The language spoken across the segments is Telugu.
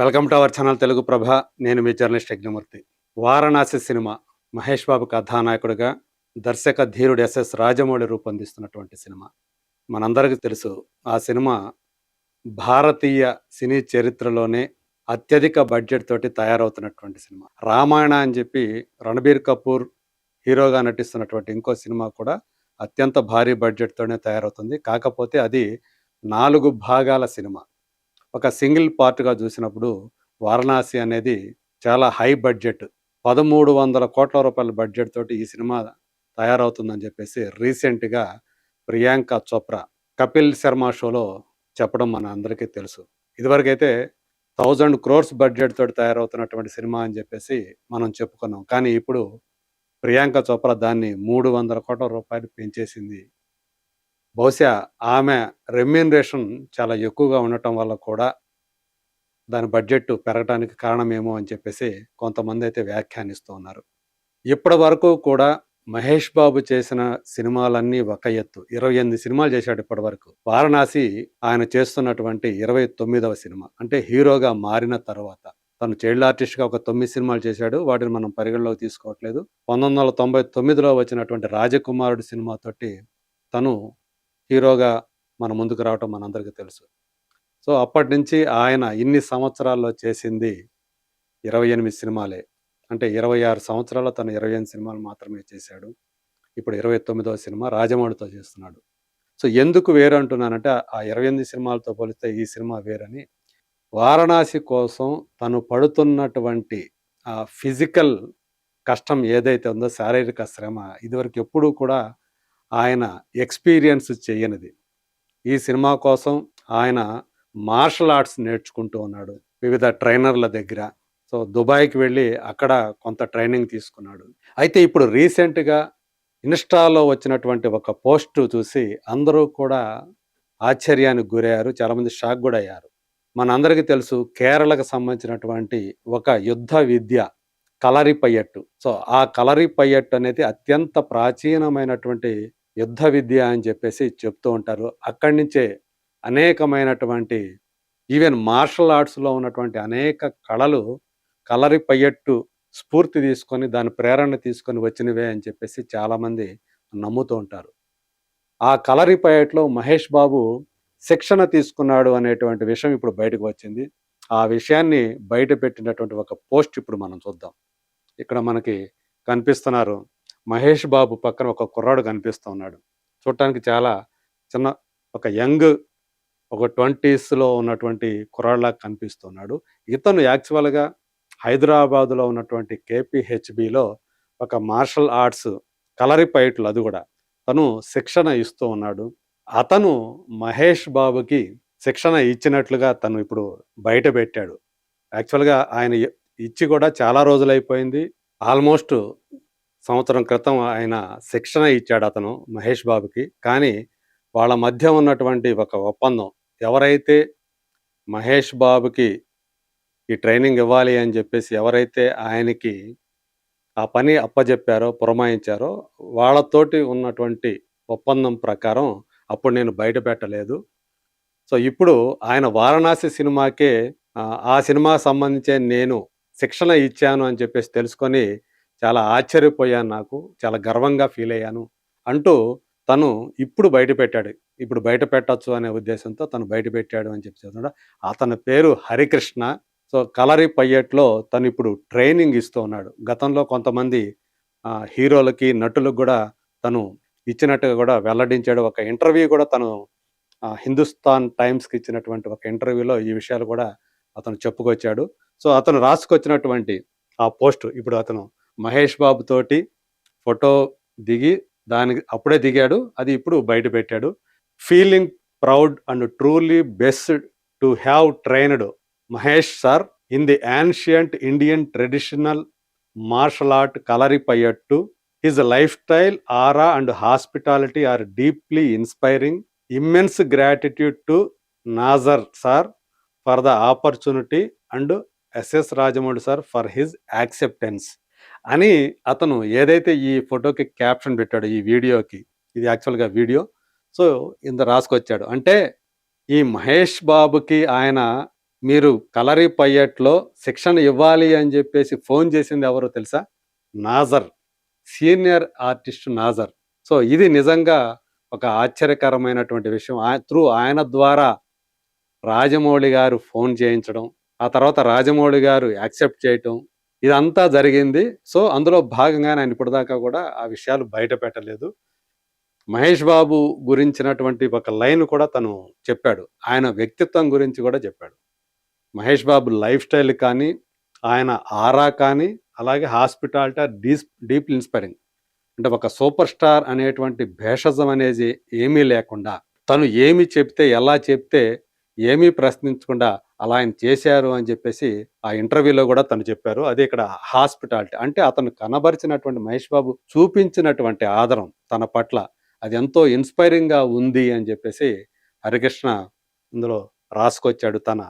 Welcome to our channel Telugu Prabha. నేను మీ జర్నలిస్ట్ యజ్ఞమూర్తి. వారణాసి సినిమా మహేష్ బాబు కథానాయకుడిగా దర్శక ధీరుడు ఎస్ఎస్ రాజమౌళి రూపొందిస్తున్నటువంటి సినిమా. మనందరికీ తెలుసు ఆ సినిమా భారతీయ సినీ చరిత్రలోనే అత్యధిక బడ్జెట్ తోటి తయారవుతున్నటువంటి సినిమా. రామాయణ అని చెప్పి రణబీర్ కపూర్ హీరోగా నటిస్తున్నటువంటి ఇంకో సినిమా కూడా అత్యంత భారీ బడ్జెట్తోనే తయారవుతుంది. కాకపోతే అది నాలుగు భాగాల సినిమా. ఒక సింగిల్ పార్ట్గా చూసినప్పుడు వారణాసి అనేది చాలా హై బడ్జెట్ పదమూడు వందల కోట్ల రూపాయల బడ్జెట్ తోటి ఈ సినిమా తయారవుతుందని చెప్పేసి రీసెంట్గా ప్రియాంక చోప్రా కపిల్ శర్మ షోలో చెప్పడం మన అందరికీ తెలుసు. ఇదివరకైతే థౌజండ్ క్రోర్స్ బడ్జెట్ తోటి తయారవుతున్నటువంటి సినిమా అని చెప్పేసి మనం చెప్పుకున్నాం. కానీ ఇప్పుడు ప్రియాంక చోప్రా దాన్ని మూడు వందల కోట్ల రూపాయలు పెంచేసింది. బహుశా ఆమె రెమ్యూనరేషన్ చాలా ఎక్కువగా ఉండటం వల్ల కూడా దాని బడ్జెట్ పెరగడానికి కారణమేమో అని చెప్పేసి కొంతమంది అయితే వ్యాఖ్యానిస్తూ ఉన్నారు. ఇప్పటి వరకు కూడా మహేష్ బాబు చేసిన సినిమాలన్నీ ఒక ఎత్తు. ఇరవై ఎనిమిది సినిమాలు చేశాడు ఇప్పటి వరకు. వారణాసి ఆయన చేస్తున్నటువంటి ఇరవై తొమ్మిదవ సినిమా. అంటే హీరోగా మారిన తర్వాత. తను చైల్డ్ ఆర్టిస్ట్గా ఒక తొమ్మిది సినిమాలు చేశాడు. వాటిని మనం పరిగణలోకి తీసుకోవట్లేదు. పంతొమ్మిది వందల తొంభై తొమ్మిదిలో వచ్చినటువంటి రాజకుమారుడు సినిమాతోటి తను హీరోగా మన ముందుకు రావటం మనందరికీ తెలుసు. సో అప్పటి నుంచి ఆయన ఇన్ని సంవత్సరాల్లో చేసింది ఇరవై ఎనిమిది సినిమాలే. అంటే ఇరవై ఆరు సంవత్సరాల్లో తను ఇరవై ఎనిమిది సినిమాలు మాత్రమే చేశాడు. ఇప్పుడు ఇరవై తొమ్మిదవ సినిమా రాజమౌళితో చేస్తున్నాడు. సో ఎందుకు వేరు అంటున్నానంటే ఆ ఇరవై ఎనిమిది సినిమాలతో పోలిస్తే ఈ సినిమా వేరని వారణాసి కోసం తను పడుతున్నటువంటి ఆ ఫిజికల్ కష్టం ఏదైతే ఉందో శారీరక శ్రమ ఇదివరకు ఎప్పుడూ కూడా ఆయన ఎక్స్పీరియన్స్ చేయనిది. ఈ సినిమా కోసం ఆయన మార్షల్ ఆర్ట్స్ నేర్చుకుంటూ ఉన్నాడు వివిధ ట్రైనర్ల దగ్గర. సో దుబాయ్కి వెళ్ళి అక్కడ కొంత ట్రైనింగ్ తీసుకున్నాడు. అయితే ఇప్పుడు రీసెంట్గా ఇన్స్టాలో వచ్చినటువంటి ఒక పోస్ట్ చూసి అందరూ కూడా ఆశ్చర్యానికి గురయ్యారు చాలామంది షాక్ కూడా అయ్యారు మనందరికీ తెలుసు కేరళకు సంబంధించినటువంటి ఒక యుద్ధ విద్య కలరి పయ్యట్టు సో ఆ కలరి పయ్యట్టు అనేది అత్యంత ప్రాచీనమైనటువంటి యుద్ధ విద్య అని చెప్పేసి చెప్తూ ఉంటారు. అక్కడి నుంచే అనేకమైనటువంటి ఈవెన్ మార్షల్ ఆర్ట్స్లో ఉన్నటువంటి అనేక కళలు కలరి పయ్యట్టు స్ఫూర్తి తీసుకొని దాని ప్రేరణ తీసుకొని వచ్చినవే అని చెప్పేసి చాలామంది నమ్ముతూ ఉంటారు. ఆ కలరి పయ్యట్లో మహేష్ బాబు శిక్షణ తీసుకున్నాడు అనేటువంటి విషయం ఇప్పుడు బయటకు వచ్చింది. ఆ విషయాన్ని బయట పెట్టినటువంటి ఒక పోస్ట్ ఇప్పుడు మనం చూద్దాం. ఇక్కడ మనకి కనిపిస్తున్నారు మహేష్ బాబు పక్కన ఒక కుర్రాడు కనిపిస్తూ ఉన్నాడు. చూడటానికి చాలా చిన్న ఒక యంగ్ ఒక ట్వంటీస్లో ఉన్నటువంటి కుర్రాడులాగా కనిపిస్తున్నాడు ఇతను యాక్చువల్గా హైదరాబాదులో ఉన్నటువంటి కేపీహెచ్బిలో ఒక మార్షల్ ఆర్ట్స్ కలరి పైట్లు అది కూడా. తను శిక్షణ ఇస్తూ ఉన్నాడు. అతను మహేష్ బాబుకి శిక్షణ ఇచ్చినట్లుగా తను ఇప్పుడు బయట పెట్టాడు. యాక్చువల్గా ఆయన ఇచ్చి కూడా చాలా రోజులైపోయింది. ఆల్మోస్ట్ సంవత్సరం క్రితం ఆయన శిక్షణ ఇచ్చాడు అతను మహేష్ బాబుకి. కానీ వాళ్ళ మధ్య ఉన్నటువంటి ఒక ఒప్పందం ఎవరైతే మహేష్ బాబుకి ఈ ట్రైనింగ్ ఇవ్వాలి అని చెప్పేసి ఎవరైతే ఆయనకి ఆ పని అప్పజెప్పారో పురమాయించారో వాళ్ళతోటి ఉన్నటువంటి ఒప్పందం ప్రకారం అప్పుడు నేను బయట పెట్టలేదు. సో ఇప్పుడు ఆయన వారణాసి సినిమాకే ఆ, సినిమాకి సినిమా సంబంధించే నేను శిక్షణ ఇచ్చాను అని చెప్పేసి తెలుసుకొని చాలా ఆశ్చర్యపోయాను నాకు చాలా గర్వంగా ఫీల్ అయ్యాను అంటూ తను ఇప్పుడు బయట పెట్టాడు. ఇప్పుడు బయట పెట్టచ్చు అనే ఉద్దేశంతో తను బయట పెట్టాడు అని చెప్పి చెప్తున్నాడు అతని పేరు హరికృష్ణ. సో కలరి పయ్యట్లో తను ఇప్పుడు ట్రైనింగ్ ఇస్తూ ఉన్నాడు. గతంలో కొంతమంది హీరోలకి నటులకు కూడా తను ఇచ్చినట్టుగా కూడా వెల్లడించాడు. ఒక ఇంటర్వ్యూ కూడా తను హిందుస్థాన్ టైమ్స్కి ఇచ్చినటువంటి ఒక ఇంటర్వ్యూలో ఈ విషయాలు కూడా అతను చెప్పుకొచ్చాడు. సో అతను రాసుకొచ్చినటువంటి ఆ పోస్ట్ ఇప్పుడు అతను మహేష్ బాబు తోటి ఫోటో దిగి దానికి అప్పుడే దిగాడు. అది ఇప్పుడు బయట పెట్టాడు. Feeling proud and truly blessed to have trained Mahesh sir in the ancient Indian traditional martial art Kalaripayattu. His life style aura and hospitality are deeply inspiring. Immense gratitude to Nassar sir for the opportunity and SS Rajamouli sir for his acceptance. అని అతను ఏదైతే ఈ ఫోటోకి క్యాప్షన్ పెట్టాడో ఈ వీడియోకి ఇది యాక్చువల్గా వీడియో సో ఇంత రాసుకొచ్చాడు. అంటే ఈ మహేష్ బాబుకి ఆయన మీరు కలరీ పయ్యట్లో శిక్షణ ఇవ్వాలి అని చెప్పేసి ఫోన్ చేసింది ఎవరో తెలుసా? Nassar senior artist Nassar. So ఇది నిజంగా ఒక ఆశ్చర్యకరమైనటువంటి విషయం. త్రూ ఆయన ద్వారా రాజమౌళి గారు ఫోన్ చేయించడం ఆ తర్వాత రాజమౌళి గారు యాక్సెప్ట్ చేయటం ఇదంతా జరిగింది. సో అందులో భాగంగానే ఆయన ఇప్పటిదాకా కూడా ఆ విషయాలు బయట పెట్టలేదు. మహేష్ బాబు గురించినటువంటి ఒక లైన్ కూడా తను చెప్పాడు. ఆయన వ్యక్తిత్వం గురించి కూడా చెప్పాడు. మహేష్ బాబు లైఫ్ స్టైల్ కానీ ఆయన ఆరా కానీ అలాగే హాస్పిటాలిటీ డీస్ డీప్ ఇన్స్పైరింగ్. అంటే ఒక సూపర్ స్టార్ అనేటువంటి భేషజం అనేది ఏమీ లేకుండా తను ఏమి చెప్తే ఎలా చెప్తే ఏమీ ప్రశ్నించకుండా అలా ఆయన చేశారు అని చెప్పేసి ఆ ఇంటర్వ్యూలో కూడా తను చెప్పారు. అదే ఇక్కడ హాస్పిటాలిటీ అంటే అతను కనబరిచినటువంటి మహేష్ బాబు చూపించినటువంటి ఆదరం తన పట్ల. అది ఎంతో ఇన్స్పైరింగ్గా ఉంది అని చెప్పేసి హరికృష్ణ ఇందులో రాసుకొచ్చాడు తన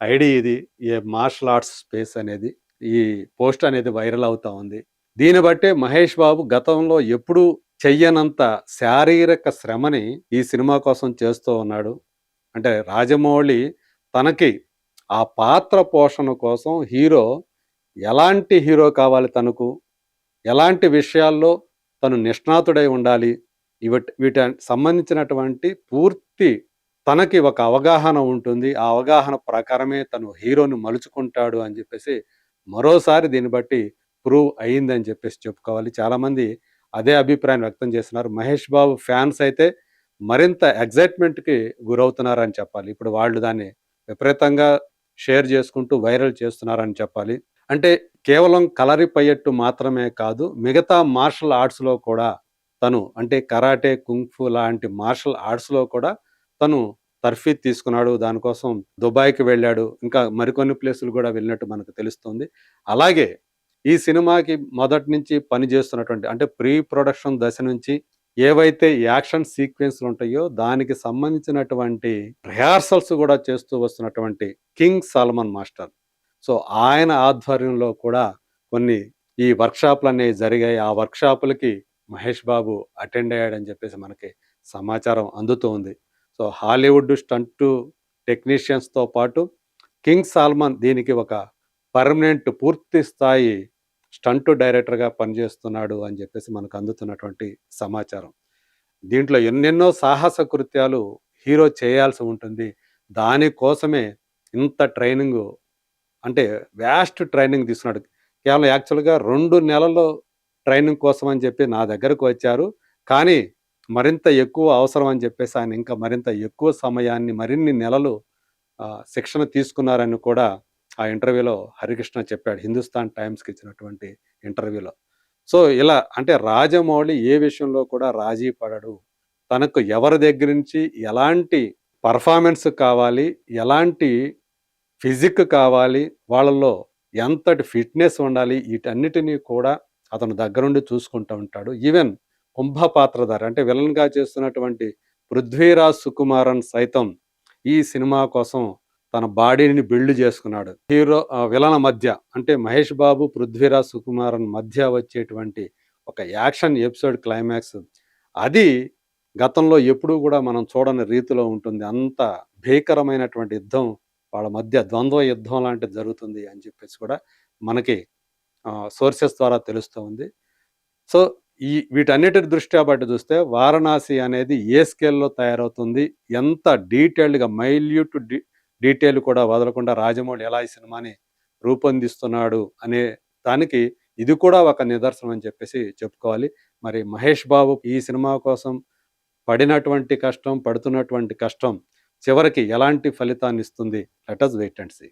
ఐడి ఇది ఏ మార్షల్ ఆర్ట్స్ స్పేస్ అనేది ఈ పోస్ట్ అనేది వైరల్ అవుతా ఉంది. దీన్ని బట్టే మహేష్ బాబు గతంలో ఎప్పుడూ చెయ్యనంత శారీరక శ్రమని ఈ సినిమా కోసం చేస్తూ ఉన్నాడు. అంటే రాజమౌళి తనకి ఆ పాత్ర పోషణ కోసం హీరో ఎలాంటి హీరో కావాలి తనకు? ఎలాంటి విషయాల్లో తను నిష్ణాతుడై ఉండాలి? ఇవి వీటి సంబంధించినటువంటి పూర్తి తనకి ఒక అవగాహన ఉంటుంది. ఆ అవగాహన ప్రకారమే తను హీరోని మలుచుకుంటాడు అని చెప్పేసి మరోసారి దీన్ని బట్టి ప్రూవ్ అయిందని చెప్పేసి చెప్పుకోవాలి. చాలామంది అదే అభిప్రాయం వ్యక్తం చేస్తున్నారు. మహేష్ బాబు ఫ్యాన్స్ అయితే మరింత ఎగ్జైట్మెంట్కి గురవుతున్నారని చెప్పాలి. ఇప్పుడు వాళ్ళు దాన్ని విపరీతంగా షేర్ చేసుకుంటూ వైరల్ చేస్తున్నారని చెప్పాలి. అంటే కేవలం కలరి పయ్యట్టు మాత్రమే కాదు మిగతా మార్షల్ ఆర్ట్స్లో కూడా తను అంటే కరాటే కుంగ్ఫు లాంటి మార్షల్ ఆర్ట్స్లో కూడా తను తర్ఫీ తీసుకున్నాడు దానికోసం దుబాయ్కి వెళ్ళాడు ఇంకా మరికొన్ని ప్లేసులు కూడా వెళ్ళినట్టు మనకు తెలుస్తుంది. అలాగే ఈ సినిమాకి మొదటి నుంచి పని చేస్తున్నటువంటి అంటే ప్రీ ప్రొడక్షన్ దశ నుంచి ఏవైతే యాక్షన్ సీక్వెన్స్లు ఉంటాయో దానికి సంబంధించినటువంటి రిహార్సల్స్ కూడా చేస్తూ వస్తున్నటువంటి కింగ్ సాల్మన్ మాస్టర్. సో ఆయన ఆధ్వర్యంలో కూడా కొన్ని ఈ వర్క్షాప్లు అనేవి జరిగాయి. ఆ వర్క్షాపులకి మహేష్ బాబు అటెండ్ అయ్యాడని చెప్పేసి మనకి సమాచారం అందుతూ ఉంది. సో హాలీవుడ్ స్టంట్ టెక్నీషియన్స్తో పాటు కింగ్ సాల్మన్ దీనికి ఒక పర్మనెంట్ పూర్తి స్థాయి స్టంట్ డైరెక్టర్గా పనిచేస్తున్నాడు అని చెప్పేసి మనకు అందుతున్నటువంటి సమాచారం. దీంట్లో ఎన్నెన్నో సాహస కృత్యాలు హీరో చేయాల్సి ఉంటుంది. దానికోసమే ఇంత ట్రైనింగ్ అంటే వ్యాస్ట్ ట్రైనింగ్ తీసుకున్నాడు. కేవలం యాక్చువల్గా రెండు నెలలు ట్రైనింగ్ కోసం అని చెప్పి నా దగ్గరకు వచ్చారు. కానీ మరింత ఎక్కువ అవసరం అని చెప్పేసి ఆయన ఇంకా మరింత ఎక్కువ సమయాన్ని మరిన్ని నెలలు శిక్షణ తీసుకున్నారని కూడా ఆ ఇంటర్వ్యూలో హరికృష్ణ చెప్పాడు హిందుస్థాన్ టైమ్స్కి ఇచ్చినటువంటి ఇంటర్వ్యూలో. సో ఇలా అంటే రాజమౌళి ఏ విషయంలో కూడా రాజీ పడడు. తనకు ఎవరి దగ్గర నుంచి ఎలాంటి పర్ఫార్మెన్స్ కావాలి ఎలాంటి ఫిజిక్ కావాలి వాళ్ళలో ఎంతటి ఫిట్నెస్ ఉండాలి వీటన్నిటినీ కూడా అతను దగ్గరుండి చూసుకుంటూ ఉంటాడు. ఈవెన్ కుంభపాత్రధారి అంటే విలన్గా చేస్తున్నటువంటి పృథ్వీరాజ్ సుకుమారన్ సైతం ఈ సినిమా కోసం తన బాడీని బిల్డ్ చేసుకున్నాడు. హీరో విలన మధ్య అంటే మహేష్ బాబు పృథ్వీరాజ్ సుకుమారన్ మధ్య వచ్చేటువంటి ఒక యాక్షన్ ఎపిసోడ్ క్లైమాక్స్. అది గతంలో ఎప్పుడూ కూడా మనం చూడని రీతిలో ఉంటుంది. అంత భీకరమైనటువంటి యుద్ధం వాళ్ళ మధ్య ద్వంద్వ యుద్ధం లాంటిది జరుగుతుంది అని చెప్పేసి కూడా మనకి సోర్సెస్ ద్వారా తెలుస్తూ ఉంది. సో ఈ వీటన్నిటి దృష్ట్యా బట్టి చూస్తే వారణాసి అనేది ఏ స్కేల్లో తయారవుతుంది ఎంత డీటెయిల్డ్గా మైల్యూట్ డీటెయిల్ కూడా వదలకుండా రాజమౌళి ఎలా ఈ సినిమాని రూపొందిస్తున్నాడు అనే దానికి ఇది కూడా ఒక నిదర్శనం అని చెప్పేసి చెప్పుకోవాలి. మరి మహేష్ బాబు ఈ సినిమా కోసం పడినటువంటి కష్టం పడుతున్నటువంటి కష్టం చివరికి ఎలాంటి ఫలితాన్ని ఇస్తుంది? Let's wait and see